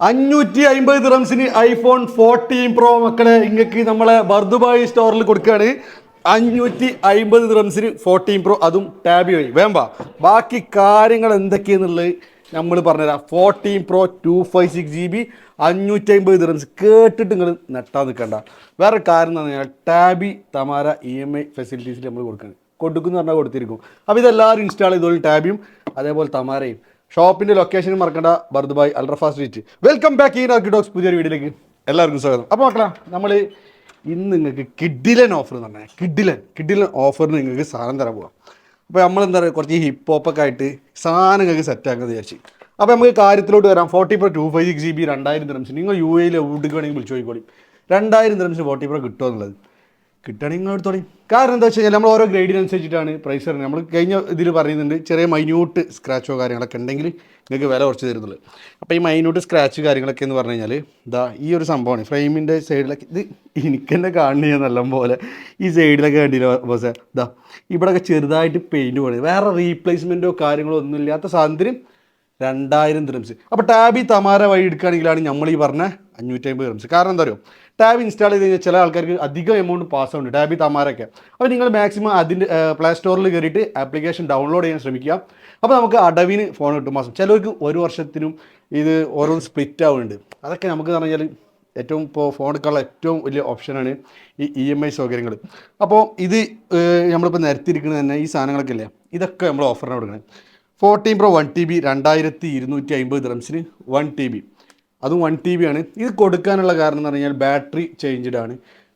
അഞ്ഞൂറ്റി അമ്പത് ദിറംസിന് iPhone fourteen pro മക്കളെ ഇങ്ങക്ക് നമ്മളെ ബർദുബായി സ്റ്റോറിൽ കൊടുക്കുകയാണ് അഞ്ഞൂറ്റി അമ്പത് ദിറംസിന് ഫോർട്ടീൻ പ്രോ അതും ടാബി വഴി വേമ്പ ബാക്കി കാര്യങ്ങൾ എന്തൊക്കെയെന്നുള്ളത് നമ്മൾ പറഞ്ഞുതരാം. Fourteen pro two five six G B അഞ്ഞൂറ്റി അമ്പത് ദിറംസ് കേട്ടിട്ട് നിങ്ങൾ നെട്ടാൻ നിൽക്കണ്ട വേറെ കാര്യം എന്ന് പറഞ്ഞാൽ Tabby Tamara E M I ഫെസിലിറ്റീസിൽ നമ്മൾ കൊടുക്കുകയാണ് കൊടുക്കുന്നു പറഞ്ഞാൽ കൊടുത്തിരിക്കും. അപ്പോൾ ഇതെല്ലാവരും ഇൻസ്റ്റാൾ ചെയ്തോളും ടാബിയും അതേപോലെ തമാരയും. ഷോപ്പിന്റെ ലൊക്കേഷൻ മറക്കണ്ട. Bur Dubai Al Rafa street welcome back ഈ ആർക്കിഡോക്സ് പുതിയൊരു വീഡിയോയിലേക്ക്. എല്ലാവർക്കും സ്വാഗതം. അപ്പോൾ മക്കളാ നമ്മൾ ഇന്ന് നിങ്ങൾക്ക് കിഡിലൻ ഓഫർ എന്ന് പറഞ്ഞാൽ കിഡിലൻ കിഡിലൻ ഓഫറിന് നിങ്ങൾക്ക് സാധനം തരാൻ പോകാം അപ്പോൾ നമ്മൾ എന്താ പറയുക കുറച്ച് ഹിപ്പ് ഹോപ്പൊക്കെ ആയിട്ട് സാധനം നിങ്ങൾക്ക് സെറ്റ് ആക്കുന്നത് വിചാരിച്ചു. അപ്പോൾ നമുക്ക് കാര്യത്തിലോട്ട് വരാം. Forty pro two five six G B രണ്ടായിരം ദിറംസ് നിങ്ങൾ യു എയിൽ എവിടേക്ക് വേണമെങ്കിൽ വിളിച്ചു പോയിക്കോളി രണ്ടായിരം ദിറംസിന് ഫോർട്ടി പ്രോ കിട്ടുമോ കിട്ടുകയാണെങ്കിൽ നിങ്ങൾ എടുത്തോളി കാരണം എന്താ വെച്ച് കഴിഞ്ഞാൽ നമ്മൾ ഓരോ ഗ്രേഡിനനുസരിച്ചിട്ടാണ് പ്രൈസ് വരുന്നത് നമ്മൾ കഴിഞ്ഞ ഇതിൽ പറയുന്നുണ്ട് ചെറിയ മൈന്യൂട്ട് സ്ക്രാച്ചോ കാര്യങ്ങളൊക്കെ ഉണ്ടെങ്കിൽ നിങ്ങൾക്ക് വില കുറച്ച് തരുന്നുള്ളൂ. അപ്പോൾ ഈ മൈന്യൂട്ട് സ്ക്രാച്ച് കാര്യങ്ങളൊക്കെ എന്ന് പറഞ്ഞു കഴിഞ്ഞാൽ ഇതാ ഈ ഒരു സംഭവമാണ്. ഫ്രെയിമിന്റെ സൈഡിലൊക്കെ ഇത് എനിക്ക് തന്നെ കാണുന്ന നല്ല പോലെ ഈ സൈഡിലൊക്കെ കണ്ടില്ല ബോസേ? ഇതാ ഇവിടെയൊക്കെ ചെറുതായിട്ട് പെയിന്റ് പോകണത് വേറെ റീപ്ലേസ്മെന്റോ കാര്യങ്ങളോ ഒന്നും ഇല്ലാത്ത സാധനത്തിന് രണ്ടായിരം ദ്രംസ് അപ്പോൾ ടാബി തമാര വഴി എടുക്കുകയാണെങ്കിലാണ് നമ്മൾ ഈ പറഞ്ഞ അഞ്ഞൂറ്റമ്പത് ദ്രംസ് കാരണം എന്താ പറയുക ടാബ് ഇൻസ്റ്റാൾ ചെയ്ത് കഴിഞ്ഞാൽ ചില ആൾക്കാർക്ക് അധികം എമൗണ്ട് പാസ് ആവുന്നുണ്ട്. ടാബി തമാരൊക്കെ അപ്പോൾ നിങ്ങൾ മാക്സിമം അതിന്റെ പ്ലേ സ്റ്റോറിൽ കയറിയിട്ട് ആപ്ലിക്കേഷൻ ഡൗൺലോഡ് ചെയ്യാൻ ശ്രമിക്കുക. അപ്പോൾ നമുക്ക് അടവിന് ഫോൺ കിട്ടും മാസം. ചിലർക്ക് ഒരു വർഷത്തിനും ഇത് ഓരോന്ന് സ്പ്ലിറ്റ് ആവുന്നുണ്ട്. അതൊക്കെ നമുക്ക് പറഞ്ഞാൽ ഏറ്റവും ഇപ്പോൾ ഫോൺ എടുക്കാനുള്ള ഏറ്റവും വലിയ ഓപ്ഷനാണ് ഈ ഇ എം ഐ സൗകര്യങ്ങൾ. അപ്പോൾ ഇത് നമ്മളിപ്പോൾ നിരത്തിയിരിക്കുന്നത് തന്നെ ഈ സാധനങ്ങളൊക്കെ ഇല്ലേ ഇതൊക്കെ നമ്മൾ ഓഫറിന് കൊടുക്കുന്നത്. Fourteen pro one T B രണ്ടായിരത്തി ഇരുന്നൂറ്റി അമ്പത് ദ്രംസിന് വൺ ടി ബി അതും വൺ ടി ബി ആണ്. ഇത് കൊടുക്കാനുള്ള കാരണം എന്ന് പറഞ്ഞാൽ ബാറ്ററി ചേഞ്ച്ഡ് ആണ്.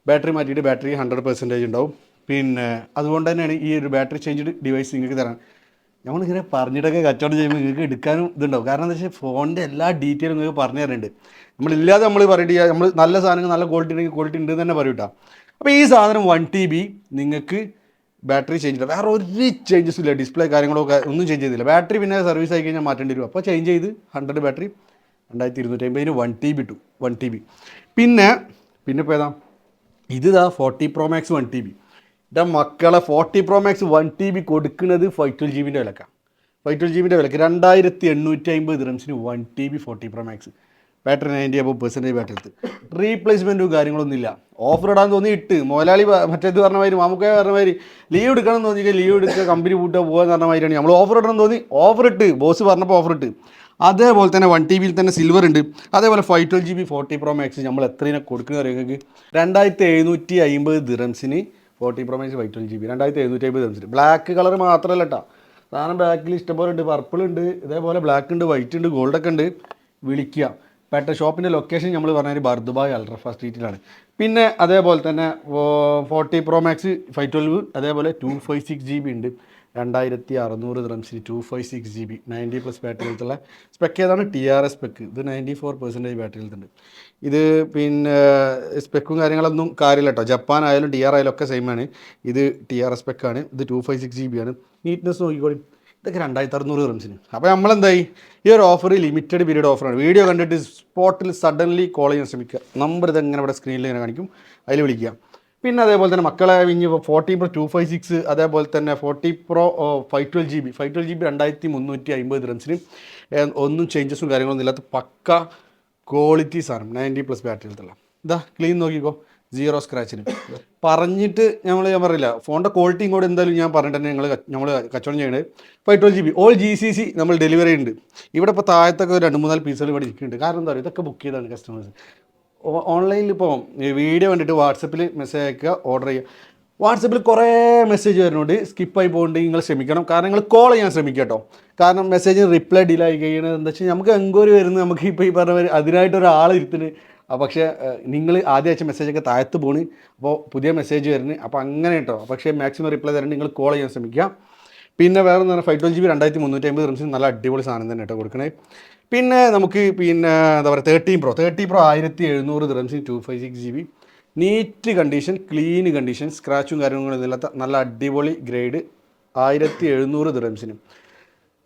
ബാറ്ററി മാറ്റിയിട്ട് ബാറ്ററി ഹൺഡ്രഡ് പെർസെന്റേജ് ഉണ്ടാവും. പിന്നെ അതുകൊണ്ട് തന്നെയാണ് ഈ ഒരു ബാറ്ററി ചേഞ്ച്ഡ് ഡിവൈസ് നിങ്ങൾക്ക് തരാൻ. നമ്മളിങ്ങനെ പറഞ്ഞിട്ടൊക്കെ കച്ചവടം ചെയ്യുമ്പോൾ നിങ്ങൾക്ക് എടുക്കാനും ഇതുണ്ടാവും. കാരണം എന്താ വെച്ചാൽ ഫോണിന്റെ എല്ലാ ഡീറ്റെയിലും നിങ്ങൾക്ക് പറഞ്ഞു തരുന്നുണ്ട് നമ്മളില്ലാതെ നമ്മൾ പറയേണ്ടി നമ്മൾ നല്ല സാധനങ്ങൾ നല്ല ക്വാളിറ്റി ഉണ്ടെങ്കിൽ ക്വാളിറ്റി ഉണ്ട് തന്നെ പറയും കേട്ടോ. അപ്പോൾ ഈ സാധനം വൺ ടി ബി നിങ്ങൾക്ക് ബാറ്ററി ചേഞ്ച് ചെയ്തില്ല വേറെ ഒരു ചേഞ്ചസും ഇല്ല. ഡിസ്പ്ലേ കാര്യങ്ങളൊക്കെ ഒന്നും ചേഞ്ച് ചെയ്തില്ല. ബാറ്ററി പിന്നെ സർവീസ് ആയി കഴിഞ്ഞാൽ മാറ്റേണ്ടി വരും. അപ്പോൾ ചേഞ്ച് ചെയ്ത് ഹൺഡ്രഡ് ബാറ്ററി രണ്ടായിരത്തി ഇരുന്നൂറ്റി അമ്പതിന് one T B two one T B പിന്നെ പിന്നെ ഇപ്പോൾ ഏതാ? ഇത് forty pro max one T B എന്റെ മക്കളെ forty pro max one T B കൊടുക്കുന്നത് ഫൈവ് ട്വൽ ജി ബിന്റെ വിലക്കാണ് ഫൈവ് ട്വൽ ജി ബിന്റെ വിലക്ക് രണ്ടായിരത്തി എണ്ണൂറ്റി അമ്പത് റംസിന് one T B forty pro max battery ninety above percentage battery എടുത്ത്. റീപ്ലേസ്മെന്റും കാര്യങ്ങളൊന്നും ഇല്ല. ഓഫർ ഇടാൻ തോന്നി ഇട്ട്. മുതലാളി പ- മറ്റേത് പറഞ്ഞ മാതിരി മാമുക്കായ പറഞ്ഞ മാതിരി ലീവ് എടുക്കണം എന്ന് തോന്നിയിട്ട് ലീവ് എടുക്കുക കമ്പനി പൂട്ടുക എന്ന് പറഞ്ഞ മാതിരിയാണ്. നമ്മൾ ഓഫർ ഇടണം തോന്നി ഓഫർ ഇട്ട്. ബോസ് പറഞ്ഞപ്പോൾ ഓഫർ ഇട്ട്. അതേപോലെ തന്നെ വൺ ടി ബിയിൽ തന്നെ സിൽവർ ഉണ്ട്. അതേപോലെ five twelve G B forty pro max നമ്മൾ എത്രയാണ് കൊടുക്കുന്ന അറിയാം നിങ്ങൾക്ക്? രണ്ടായിരത്തി എഴുന്നൂറ്റി അമ്പത് ദിറംസിന് forty pro max five twelve G B രണ്ടായിരത്തി എഴുന്നൂറ്റി അമ്പത് ദിറംസിന് ബ്ലാക്ക് കളർ മാത്രമല്ല കേട്ടോ സാധനം ബാക്കിൽ ഇഷ്ടംപോലെ ഉണ്ട്. പർപ്പിൾ ഉണ്ട്. ഇതേപോലെ ബ്ലാക്ക് ഉണ്ട് വൈറ്റ് ഉണ്ട് ഗോൾഡൊക്കെ ഉണ്ട്. വിളിക്കുക. പെട്ട ഷോപ്പിന്റെ ലൊക്കേഷൻ നമ്മൾ പറഞ്ഞാൽ ബർദുബായ് അൾട്രഫ സ്ട്രീറ്റിലാണ് പിന്നെ അതേപോലെ തന്നെ forty pro max five twelve അതേപോലെ two five six G B ഉണ്ട്. രണ്ടായിരത്തി അറുന്നൂറ് ദ്രംസിന് two five six G B ninety plus battery ഉള്ള സ്പെക്ക് ഏതാണ്? ടി ആർ എസ് സ്പെക്ക് ഇത് നയന്റി ഫോർ പെർസെന്റേജ് ബാറ്ററി ഉണ്ട്. ഇത് പിന്നെ സ്പെക്കും കാര്യങ്ങളൊന്നും കാര്യമില്ല കേട്ടോ ജപ്പാൻ ആയാലും ടി ആർ ആയാലും ഒക്കെ സെയിം ആണ്. ഇത് ടി ആർ എസ് സ്പെക്കാണ് ഇത് two five six G B ആണ്. നീറ്റ്നെസ് നോക്കിക്കോളി. ഇതൊക്കെ രണ്ടായിരത്തി അറുന്നൂറ് റംസിന് അപ്പോൾ നമ്മളെന്തായി? ഈ ഒരു ഓഫർ ലിമിറ്റഡ് പീരീഡ് ഓഫറാണ് വീഡിയോ കണ്ടിട്ട് സ്പോട്ടിൽ സഡൻലി കോൾ ചെയ്യാൻ ശ്രമിക്കുക. നമ്പർ ഇതെങ്ങനെ ഇവിടെ സ്ക്രീനിൽ ഇങ്ങനെ കാണിക്കും. അതിൽ വിളിക്കുക. പിന്നെ അതേപോലെ തന്നെ മക്കളെ ഇനി forty pro two five six അതേപോലെ തന്നെ forty pro five twelve G B five twelve G B രണ്ടായിരത്തി മുന്നൂറ്റി അമ്പത് റൺസിന് ഒന്നും ചേഞ്ചസും കാര്യങ്ങളൊന്നും ഇല്ലാത്ത പക്ക ക്വാളിറ്റി സാധനം നയന്റി പ്ലസ് ബാറ്ററി എടുത്തുള്ള ഇതാ ക്ലീൻ നോക്കിക്കോ സീറോ സ്ക്രാച്ചിന് പറഞ്ഞിട്ട് നമ്മൾ ഞാൻ പറയില്ല ഫോണിന്റെ ക്വാളിറ്റി ഇങ്ങോട്ട് എന്തായാലും ഞാൻ പറഞ്ഞിട്ട് തന്നെ ഞങ്ങൾ നമ്മൾ കച്ചവടം ചെയ്യണത്. Five twelve G B all G C C നമ്മൾ ഡെലിവറി ഉണ്ട് ഇവിടെ ഇപ്പോൾ താഴത്തൊക്കെ രണ്ട് മൂന്നാൽ പീസുകൾ ഇവിടെ ഇരിക്കുന്നുണ്ട്. കാരണം എന്താ പറയുക ഇതൊക്കെ ബുക്ക് ചെയ്താണ് കസ്റ്റമേഴ്സ് ഓൺലൈനിൽ ഇപ്പോൾ വീഡിയോ കണ്ടിട്ട് വാട്സപ്പിൽ മെസ്സേജ് അയക്കുക ഓർഡർ ചെയ്യുക. വാട്സപ്പിൽ കുറേ മെസ്സേജ് വരുന്നുണ്ട്. സ്കിപ്പായി പോകുന്നുണ്ട് നിങ്ങൾ ശ്രമിക്കണം. കാരണം നിങ്ങൾ കോൾ ചെയ്യാൻ ശ്രമിക്കുക കേട്ടോ. കാരണം മെസ്സേജിന് റിപ്ലൈ ഡിലേ ആയി കഴിയണത് എന്താ വെച്ചാൽ നമുക്ക് എൻക്വയറി വരുന്നത് നമുക്ക് ഇപ്പോൾ ഈ പറഞ്ഞ അതിനായിട്ട് ഒരാൾ ഇരുത്തിന് ആ പക്ഷേ നിങ്ങൾ ആദ്യം അയച്ച മെസ്സേജൊക്കെ താഴത്ത് പോണി. അപ്പോൾ പുതിയ മെസ്സേജ് വരുന്നത് അപ്പോൾ അങ്ങനെ കേട്ടോ. പക്ഷേ മാക്സിമം റിപ്ലൈ തരാൻ നിങ്ങൾ കോൾ ചെയ്യാൻ ശ്രമിക്കുക. പിന്നെ വേറെ എന്ന് പറഞ്ഞാൽ ഫൈവ് ട്വൽവ് ജി ബി രണ്ടായിരത്തി മുന്നൂറ്റി അമ്പത് റംസിന് നല്ല അടിപൊളി സാധനം തന്നെ കേട്ടോ കൊടുക്കണേ. പിന്നെ നമുക്ക് പിന്നെ എന്താ പറയുക തേർട്ടീൻ പ്രോ തേർട്ടി പ്രോ ആയിരത്തി എഴുന്നൂറ് റംസിന് two five six G B neat condition clean condition സ്ക്രാച്ചും കാര്യങ്ങളൊന്നും ഇല്ലാത്ത നല്ല അടിപൊളി ഗ്രേഡ് ആയിരത്തി എഴുന്നൂറ് ദിറംസിനും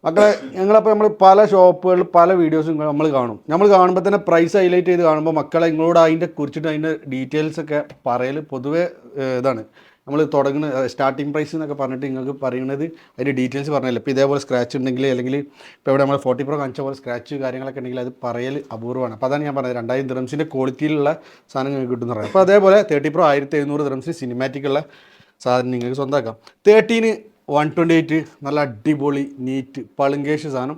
മക്കളെ ഞങ്ങളപ്പോൾ നമ്മൾ പല ഷോപ്പുകളിൽ പല വീഡിയോസും നമ്മൾ കാണും. നമ്മൾ കാണുമ്പോൾ തന്നെ പ്രൈസ് ഹൈലൈറ്റ് ചെയ്ത് കാണുമ്പോൾ മക്കളെ നിങ്ങളോട് അതിന്റെ കുറിച്ചിട്ട് അതിന്റെ ഡീറ്റെയിൽസ് ഒക്കെ പറയൽ പൊതുവേ ഇതാണ്. നമ്മൾ തുടങ്ങുന്ന സ്റ്റാർട്ടിംഗ് പ്രൈസ് എന്നൊക്കെ പറഞ്ഞിട്ട് നിങ്ങൾക്ക് പറയുന്നത് അതിന്റെ ഡീറ്റെയിൽസ് പറഞ്ഞില്ല. ഇപ്പോൾ ഇതേപോലെ സ്ക്രാച്ച് ഉണ്ടെങ്കിൽ അല്ലെങ്കിൽ ഇപ്പോൾ ഇവിടെ നമ്മൾ ഫോർട്ടി പ്രോ കാണിച്ച പോലെ സ്ക്രാച്ച് കാര്യങ്ങളൊക്കെ ഉണ്ടെങ്കിൽ അത് പറയൽ അപൂർവമാണ്. അപ്പോൾ അതാണ് ഞാൻ പറഞ്ഞത്. രണ്ടായിരം ദ്രംസിന്റെ ക്വാളിറ്റിയിലുള്ള സാധനം നിങ്ങൾക്ക് കിട്ടുന്ന പറയാം അപ്പോൾ അതേപോലെ തേർട്ടി പ്രോ ആയിരത്തി എഴുന്നൂറ് ദ്രംസിന് സിനിമാറ്റിക്കുള്ള സാധനം നിങ്ങൾക്ക് സ്വന്തമാക്കാം. തേർട്ടീന് വൺ ട്വന്റി എയ്റ്റ് നല്ല അടിപൊളി നീറ്റ് പളുങ്കേഷ് സാധനം.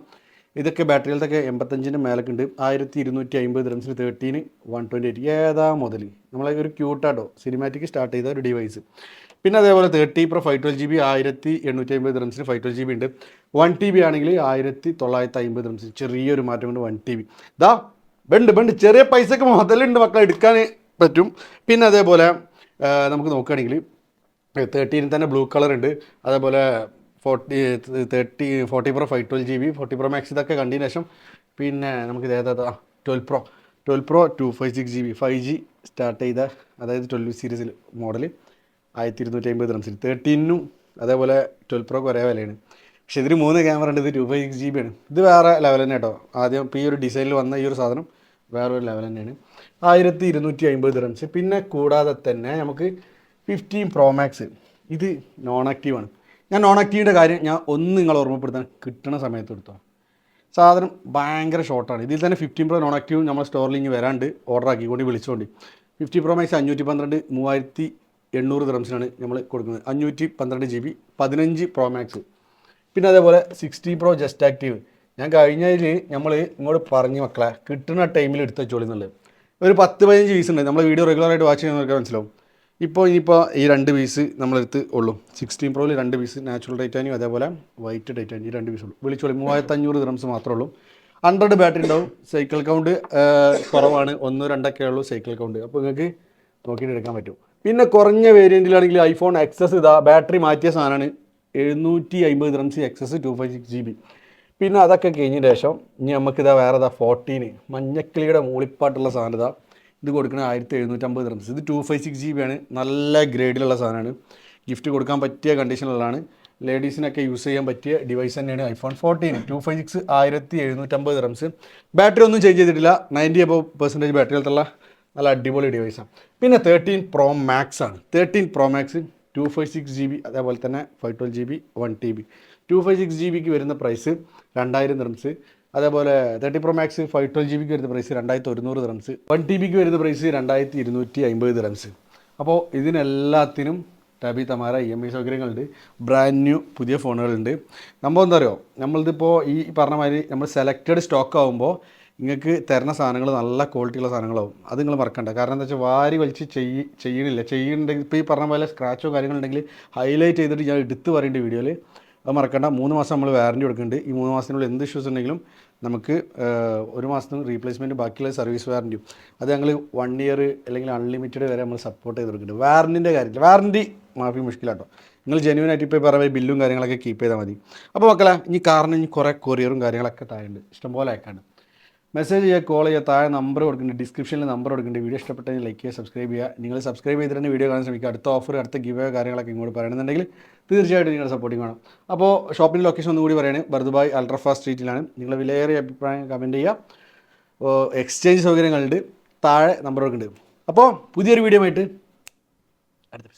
ഇതൊക്കെ ബാറ്ററികളത്തൊക്കെ എൺപത്തഞ്ചിന്റെ ഉണ്ട് ആയിരത്തി ഇരുന്നൂറ്റി അമ്പത് റംസിന് തേർട്ടീന് വൺ ട്വന്റി എയ്റ്റ് ഏതാ മുതൽ? നമ്മളെ ഒരു ക്യൂട്ടാട്ടോ സിനിമാറ്റിക് സ്റ്റാർട്ട് ചെയ്ത ഒരു ഡിവൈസ് പിന്നെ അതേപോലെ thirty pro five twelve G B ആയിരത്തി എണ്ണൂറ്റി അമ്പത് റംസിന് ഫൈവ് ട്വൽവ് ജി ബി ഉണ്ട്. വൺ ടി ബി ആണെങ്കിൽ ആയിരത്തി തൊള്ളായിരത്തി അമ്പത് ദിറംസിന് ചെറിയൊരു മാറ്റം ഉണ്ട് വൺ ടി ബി ഇതാ ബണ്ട് ബണ്ട്. ചെറിയ പൈസക്ക് മുതലുണ്ട് മക്കളെ എടുക്കാൻ പറ്റും. പിന്നെ അതേപോലെ നമുക്ക് നോക്കുകയാണെങ്കിൽ തേർട്ടീന് തന്നെ ബ്ലൂ കളർ ഉണ്ട്. അതേപോലെ forty thirty forty pro five twelve G B forty pro max ഇതൊക്കെ കണ്ടതിന് ശേഷം പിന്നെ നമുക്ക് ഇത് ഏതാ twelve pro. Twelve pro two five six G B five G start ചെയ്ത അതായത് ട്വൽവ് സീരീസിൽ മോഡൽ ആയിരത്തി ഇരുന്നൂറ്റി അമ്പത് റംസിൽ തേർട്ടീനും അതേപോലെ ട്വൽവ് പ്രോ ഒരേ വിലയാണ്. പക്ഷേ ഇതിന് മൂന്ന് ക്യാമറ ഉണ്ട്. ഇത് two five six G B ആണ്. ഇത് വേറെ ലെവൽ തന്നെ കേട്ടോ ആദ്യം ഇപ്പോൾ ഈ ഒരു ഡിസൈനിൽ വന്ന ഈ ഒരു സാധനം വേറെ ഒരു ലെവൽ തന്നെയാണ്. ആയിരത്തി ഇരുന്നൂറ്റി അമ്പത് റംസ് പിന്നെ കൂടാതെ തന്നെ നമുക്ക് ഫിഫ്റ്റീൻ പ്രോ മാക്സ് ഇത് നോൺ ആക്റ്റീവാണ് ഞാൻ നോൺ ആക്റ്റീവിന്റെ കാര്യം ഞാൻ ഒന്ന് നിങ്ങൾ ഓർമ്മപ്പെടുത്താൻ കിട്ടുന്ന സമയത്ത് എടുത്തോ. സാധനം ഭയങ്കര ഷോർട്ടാണ് ഇതിൽ തന്നെ ഫിഫ്റ്റീൻ പ്രോ നോൺ ആക്റ്റീവ് നമ്മൾ സ്റ്റോറിൽ ഇങ്ങനെ വരാണ്ട് ഓർഡർ ആക്കിക്കൊണ്ട് വിളിച്ചുകൊണ്ട് ഫിഫ്റ്റി പ്രോ മാക്സ് അഞ്ഞൂറ്റി പന്ത്രണ്ട് മൂവായിരത്തി എണ്ണൂറ് ദ്രംസിനാണ് നമ്മൾ കൊടുക്കുന്നത്. അഞ്ഞൂറ്റി പന്ത്രണ്ട് ജി ബി പതിനഞ്ച് പ്രോ മാക്സ് പിന്നെ അതേപോലെ സിക്സ്റ്റി പ്രോ ജസ്റ്റ് ആക്റ്റീവ് ഞാൻ കഴിഞ്ഞതിൽ നമ്മൾ ഇങ്ങോട്ട് പറഞ്ഞു മക്കളെ കിട്ടുന്ന ടൈമിൽ എടുത്ത് വെച്ചോളി എന്നുള്ളത്. ഒരു പത്ത് പതിനഞ്ച് പീസ് ഉണ്ട്. നമ്മൾ വീഡിയോ റെഗുലറായിട്ട് വാച്ച് ചെയ്യുന്നവർക്ക് മനസ്സിലാവും. ഇപ്പോൾ ഇനിയിപ്പോൾ ഈ രണ്ട് പീസ് നമ്മളെടുത്ത് ഉള്ളൂ. സിക്സ്റ്റീൻ പ്രോയിൽ രണ്ട് പീസ് നാച്ചുറൽ ടൈറ്റാനിയും അതേപോലെ വൈറ്റ് ഡൈറ്റാനിയും ഈ രണ്ട് പീസ് ഉള്ളൂ. വിളിച്ചോളി. മൂവായിരത്തി അഞ്ഞൂറ് ദ്രംസ് മാത്രമേ ഉള്ളൂ. ഹൺഡ്രഡ് ബാറ്ററി ഉണ്ടാവും. സൈക്കിൾ കൗണ്ട് കുറവാണ്. ഒന്ന് രണ്ടൊക്കെ ഉള്ളൂ സൈക്കിൾ കൗണ്ട് അപ്പോൾ നിങ്ങൾക്ക് നോക്കിയിട്ട് എടുക്കാൻ പറ്റും. പിന്നെ കുറഞ്ഞ വേരിയന്റിലാണെങ്കിൽ ഐഫോൺ എക്സസ് ഇതാ ബാറ്ററി മാറ്റിയ സാധനമാണ്. എഴുന്നൂറ്റി അമ്പത് dirhams XS two five six G B പിന്നെ അതൊക്കെ കഴിഞ്ഞ ശേഷം ഇനി നമുക്കിതാ വേറെ ഇതാ ഫോർട്ടീന് മഞ്ഞക്കിളിയുടെ മൂളിപ്പാട്ടുള്ള സാധനം ഇതാ. ഇത് കൊടുക്കുന്നത് ആയിരത്തി എഴുന്നൂറ്റമ്പത് റംസ് ഇത് two five six G B ആണ്. നല്ല ഗ്രേഡിലുള്ള സാധനമാണ്. ഗിഫ്റ്റ് കൊടുക്കാൻ പറ്റിയ കണ്ടീഷനിലുള്ളതാണ് ലേഡീസിനൊക്കെ യൂസ് ചെയ്യാൻ പറ്റിയ ഡിവൈസ് തന്നെയാണ് iPhone fourteen two five six ആയിരത്തി എഴുന്നൂറ്റമ്പത് റംസ് ബാറ്ററി ഒന്നും ചേഞ്ച് ചെയ്തിട്ടില്ല. നയന്റി അബവ് പെർസെന്റേജ് ബാറ്ററിയിലുള്ള നല്ല അടിപൊളി ഡിവൈസാണ് പിന്നെ തേർട്ടീൻ പ്രോ മാക്സ് ആണ്. Thirteen pro max two five six G B അതേപോലെ തന്നെ five twelve G B one T B two five six G ബിക്ക് വരുന്ന പ്രൈസ് രണ്ടായിരം റംസ് അതേപോലെ thirty pro max five twelve G ബിക്ക് വരുന്ന പ്രൈസ് രണ്ടായിരത്തി ഒരുന്നൂറ് റംസ് വൺ ടി ബിക്ക് വരുന്ന പ്രൈസ് രണ്ടായിരത്തി ഇരുന്നൂറ്റി അമ്പത് റംസ് അപ്പോൾ ഇതിനെല്ലാത്തിനും Tabby Tamara E M I സൗകര്യങ്ങളുണ്ട്. ബ്രാൻഡ് ന്യൂ പുതിയ ഫോണുകളുണ്ട്. നമ്മൾ എന്താ പറയുക നമ്മളിതിപ്പോൾ ഈ പറഞ്ഞ മാതിരി നമ്മൾ സെലക്റ്റഡ് സ്റ്റോക്ക് ആകുമ്പോൾ നിങ്ങൾക്ക് തരുന്ന സാധനങ്ങൾ നല്ല ക്വാളിറ്റിയുള്ള സാധനങ്ങളാവും. അത് നിങ്ങൾ മറക്കണ്ട. കാരണം എന്താ വെച്ചാൽ വാരി വലിച്ച് ചെയ്യ ചെയ്യണില്ല. ചെയ്യുന്നുണ്ടെങ്കിൽ ഇപ്പോൾ ഈ പറഞ്ഞ പോലെ സ്ക്രാച്ചോ കാര്യങ്ങളുണ്ടെങ്കിൽ ഹൈലൈറ്റ് ചെയ്തിട്ട് ഞാൻ എടുത്ത് പറയേണ്ട വീഡിയോയിൽ അത് മറക്കണ്ട. മൂന്ന് മാസം നമ്മൾ വാറന്റി കൊടുക്കുന്നുണ്ട്. ഈ മൂന്ന് മാസത്തിനുള്ളിൽ എന്ത് ഇഷ്യൂസ് ഉണ്ടെങ്കിലും നമുക്ക് ഒരു മാസത്തിന് റീപ്ലേസ്മെന്റ് ബാക്കിയുള്ള സർവീസ് വാറന്റിയും അത് ഞങ്ങൾ വൺ ഇയർ അല്ലെങ്കിൽ അൺലിമിറ്റഡ് വരെ നമ്മൾ സപ്പോർട്ട് ചെയ്ത് കൊടുക്കുന്നുണ്ട്. വാറന്റിന്റെ കാര്യത്തിൽ വാറന്റി മാഫി മുഷ്കിലാട്ടോ. നിങ്ങൾ ജെന്യൂൻ ആയിട്ട് ഇപ്പോൾ പറയുന്ന ബില്ലും കാര്യങ്ങളൊക്കെ കീപ്പ് ചെയ്താൽ മതി. അപ്പോൾ മക്കളെ ഇനി കാരണം ഇനി കുറേ കൊറിയറും കാര്യങ്ങളൊക്കെ തായുണ്ട് ഇഷ്ടംപോലെ അയക്കാണ്ട് മെസ്സേജ് ചെയ്യുക കോൾ ചെയ്യുക താഴെ നമ്പർ കൊടുക്കുന്നുണ്ട് ഡിസ്ക്രിപ്ഷനിൽ നമ്പർ കൊടുക്കുന്നുണ്ട് വീഡിയോ ഇഷ്ടപ്പെട്ടെങ്കിൽ ലൈക്ക് ചെയ്യുക സബ്സ്ക്രൈബ് ചെയ്യുക. നിങ്ങൾ സബ്സ്ക്രൈബ് ചെയ്തിട്ട് വീഡിയോ കാണാൻ ശ്രമിക്കുക. അടുത്ത ഓഫർ അടുത്ത ഗിവ് കാര്യങ്ങളൊക്കെ ഇങ്ങോട്ട് പറയണമെന്നുണ്ടെങ്കിൽ തീർച്ചയായിട്ടും നിങ്ങളുടെ സപ്പോർട്ടിംഗ് വേണം അപ്പോൾ ഷോപ്പിംഗ് ലൊക്കേഷൻ ഒന്നുകൂടി പറയുകയാണ് ബർദുബായ് അൾട്രാഫാ സ്ട്രീറ്റിലാണ് നിങ്ങൾ വിലയേറിയ അഭിപ്രായം കമന്റ് ചെയ്യുക. എക്സ്ചേഞ്ച് സൗകര്യങ്ങളുണ്ട്. താഴെ നമ്പർ കൊടുക്കുന്നുണ്ട് അപ്പോൾ പുതിയൊരു വീഡിയോ ആയിട്ട് അടുത്ത